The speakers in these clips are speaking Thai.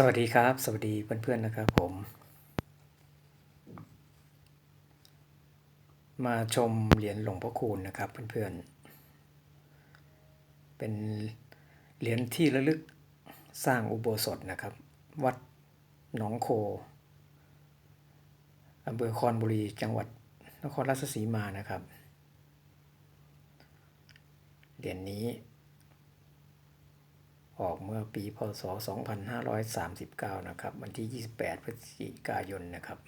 สวัสดีครับ สวัสดีเพื่อนๆนะครับผม มาชมเหรียญหลวงพ่อคูณนะครับเพื่อนๆ เป็นเหรียญที่ระลึกสร้างอุโบสถนะครับ วัดหนองโคอำเภอคอนบุรีจังหวัดนครราชสีมานะครับ เหรียญนี้ ออกเมื่อปีพศ 2539 นะครับ วันที่ 28 พฤศจิกายนนะครับ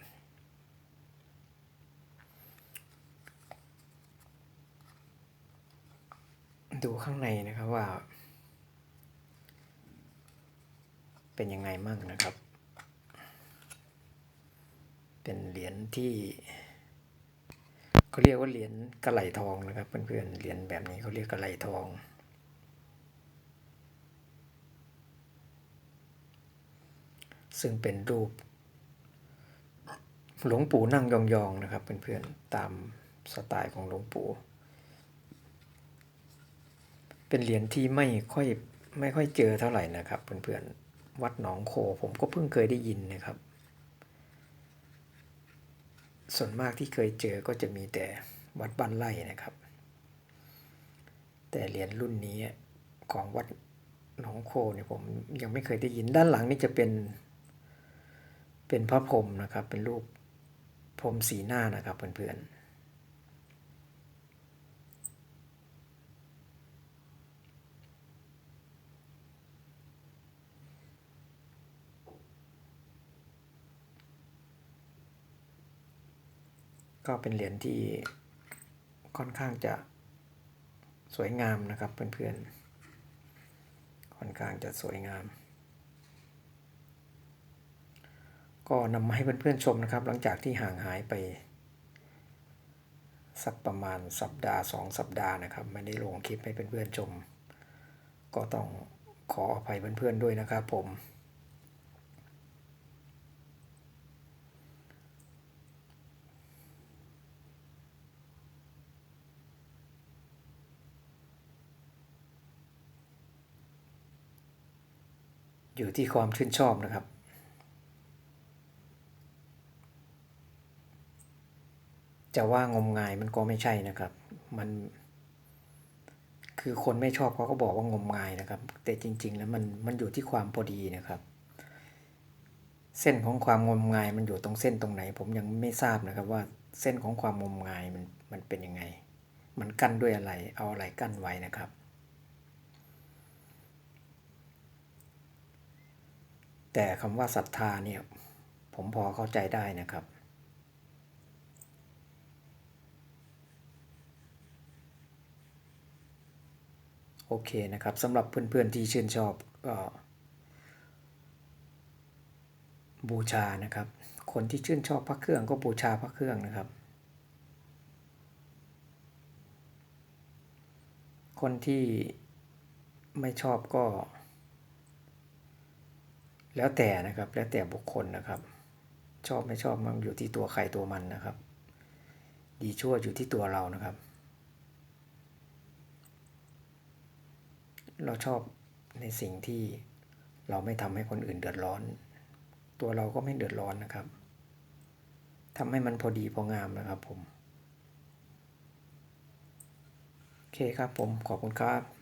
ดูข้างในนะครับว่า เป็นยังไงมั่งนะครับ เป็นเหรียญที่เขาเรียกว่าเหรียญกระไหลทองนะครับเพื่อนๆเหรียญแบบนี้เขาเรียกกระไหลทอง ซึ่งเป็นรูป หลวงปู่นั่งยองๆนะครับเพื่อนๆตามสไตล์ของหลวงปู่ เป็นเหรียญที่ไม่ค่อยไม่ค่อยเจอเท่าไหร่นะครับเพื่อนๆวัดหนองโคผมก็เพิ่งเคยได้ยินนะครับ ส่วนมากที่เคยเจอก็จะมีแต่วัดบ้านไร่นะครับ แต่เหรียญรุ่นนี้ของวัดหนองโคเนี่ยผมยังไม่เคยได้ยินด้านหลังนี่จะเป็น เป็นพระพรหมนะครับ เป็นรูปพรหมสีหน้านะครับเพื่อนๆก็เป็นเหรียญที่ค่อนข้างจะสวยงามนะครับเพื่อนๆ ค่อนข้างจะสวยงาม ก็นำมาให้เพื่อนๆชมนะครับ หลังจากที่ห่างหายไป สักประมาณสัปดาห์สองสัปดาห์นะครับ ไม่ได้ลงคลิปให้เพื่อนๆชม ก็ต้องขออภัยเพื่อนๆด้วยนะครับผมอยู่ที่ความชื่นชอบนะครับ จะว่างมงายมันก็ไม่ใช่นะครับ มัน คือคนไม่ชอบเขาก็บอกว่างมงายนะครับ แต่จริง ๆ แล้วมันมันอยู่ที่ความพอดีนะครับ เส้นของความงมงายมันอยู่ตรงเส้นตรงไหน ผมยังไม่ทราบนะครับว่าเส้นของความงมงายมันมันเป็นยังไง มันกั้นด้วยอะไร เอาอะไรกั้นไว้นะครับ แต่คำว่าศรัทธาเนี่ย ผมพอเข้าใจได้นะครับ โอเคนะครับสำหรับเพื่อนๆที่ชื่นชอบก็บูชานะครับ คนที่ชื่นชอบพระเครื่องก็บูชาพระเครื่องนะครับ คนที่ไม่ชอบก็ แล้วแต่นะครับ แล้วแต่บุคคลนะครับ ชอบไม่ชอบมันอยู่ที่ตัวใครตัวมันนะครับ ดีชั่วอยู่ที่ตัวเรานะครับ เราชอบในสิ่งที่เราไม่ทำให้คนอื่นเดือดร้อน ตัวเราก็ไม่เดือดร้อนนะครับทำให้มันพอดีพองามนะครับผม โอเคครับผมขอบคุณครับ